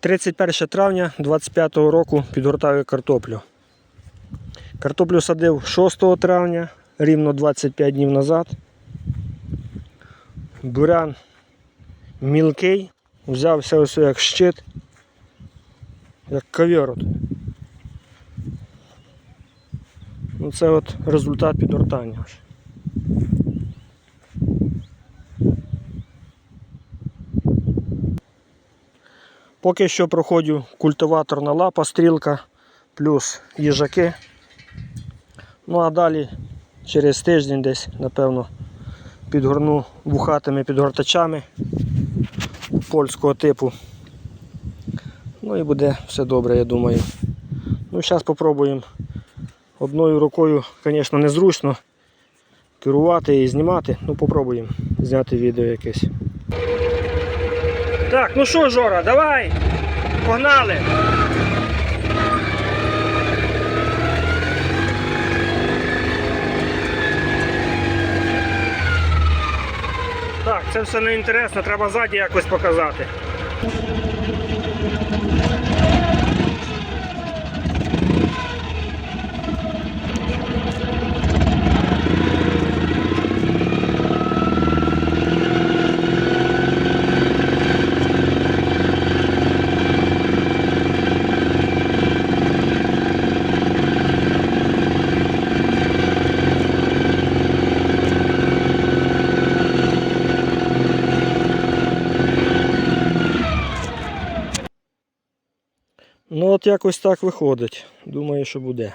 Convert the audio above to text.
31 травня 25 року підгортаю картоплю. Картоплю садив 6 травня, рівно 25 днів назад. Бурян мілкий, взявся ось як щит, як ковірот. Ну, це от результат підгортання. Поки що проходжу культиваторна лапа, стрілка, плюс їжаки. Ну а далі через тиждень десь, напевно, підгорну вухатими підгортачами польського типу. Ну і буде все добре, я думаю. Ну, зараз спробуємо. Одною рукою, звісно, незручно керувати і знімати. Ну, попробуємо зняти відео якесь. Так, ну що, Жора, давай! Погнали! Так, це все не інтересно, треба ззаді якось показати. Ну от якось так виходить. Думаю, що буде.